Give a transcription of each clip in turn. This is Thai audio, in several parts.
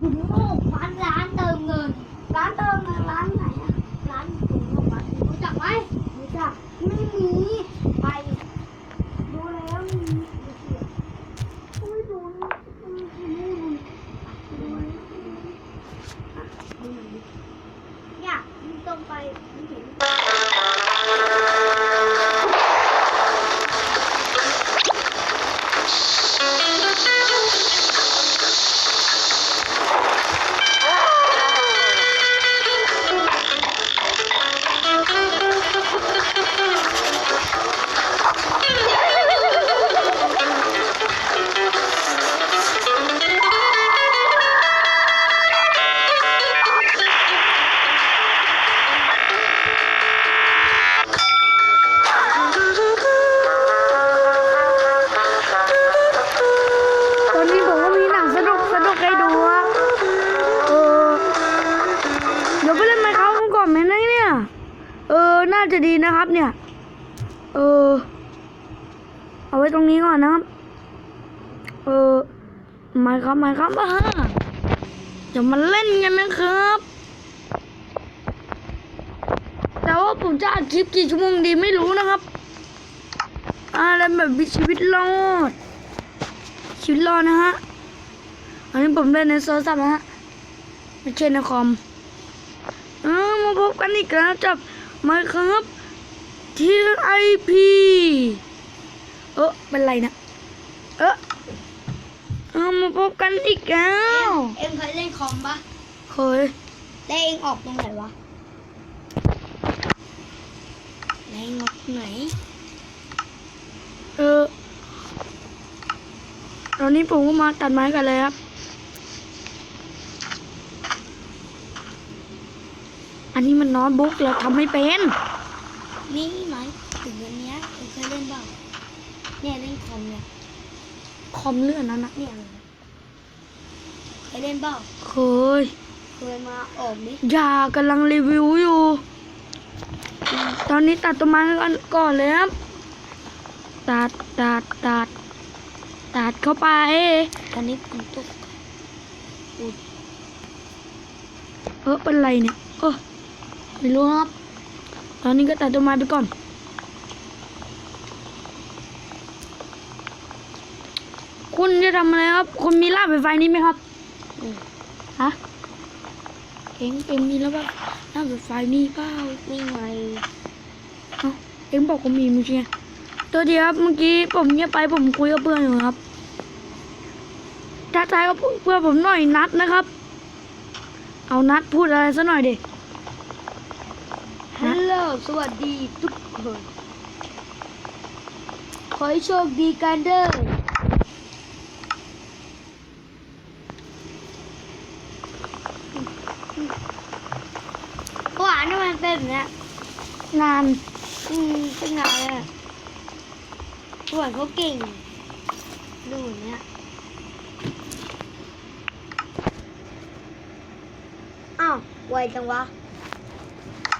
โอ้โหร้านร้านเติมเงิน ร้านเติมเงินร้านไหนอะร้านถุงนมอะรู้จักไหมรู้จักไม่มีไป น่าจะดีนะครับ เนี่ย เออ เอาไว้ตรงนี้ก่อนนะครับ เออไมค์ครับไมค์ครับอ่าเดี๋ยวมาเล่นกันนะครับ แต่ว่าผมจะอัดคลิปกี่ชั่วโมงดีไม่รู้นะครับอะไรแบบชีวิตรอดชีวิตรอดนะฮะ อันนี้ผมเล่นในโทรศัพท์นะฮะไม่ใช่ในคอม เออมาพบกันอีกแล้วจับ มาครับทีไอพีเออเป็นไรนะเออเออมาพบกันอีกแล้วเอ็มเคยเล่นคอมปะเคยแล้วเองออกตรงไหนวะแล้วเองออกตรงไหน เออตอนนี้ผมก็มาตัดไม้กันเลยครับ อันนี้มันโน้ตบุ๊กเราทำไม่เป็น นี่ไหมถึงอันเนี้ยเองเคยเล่นเปล่าเนี่ยเล่นคอมเนี่ยคอมเลื่อนนั้นนะเนี่ยเคยเล่นเปล่าเคยเคยมาออกดิอย่ากำลังรีวิวอยู่ ตอนนี้ตัดต้นไม้กันก่อนเลยครับตัดตัดตัดตัดเข้าไป ตอนนี้ฝนตกเออเป็นไรเนี่ยเออ ไม่รู้ครับ ตอนนี้ก็ตัดต้นไม้ไปก่อน คุณจะทำอะไรครับ คุณมีลาบไฟไฟนี้ไหมครับอืมฮะเอ็งเอ็งมีแล้วแบบลาบไฟไฟนี่เปล่านี่ไงเอ้าเอ็งบอกผมมีมึงใช่ไงตัวเดียวครับเมื่อกี้ผมเงียบไปผมคุยกับเพื่อนอยู่ครับทักทายกับเพื่อนผมหน่อยนัดนะครับ เอานัดพูดอะไรซะหน่อยดิฮัลโหล สวัสดีทุกคน ขอให้โชคดีกันเด้อหวานทำไมมันเป็นแบบเนี้ยงาน อืม เป็นไงอะหวานเขาเก่ง ดูอย่างเนี้ยอ้าวไวจังวะ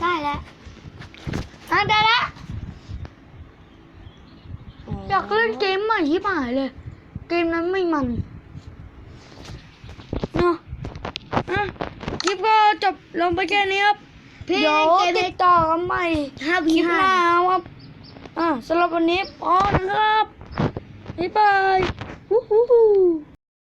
ได้แล้ว อะได้แล้วอยากเล่นเกมใหม่ที่หายเลย เกมนั้นไม่มันเนาะอะคลิปก็จบลงไปแค่นี้ครับพี่เดี๋ยวเกมติดต่อกันใหม่ห้าคพีลิปหห้าน้าครับอ่าสำหรับวันนี้พอนะครับบ๊ายบายวู้ฮู้ฮู้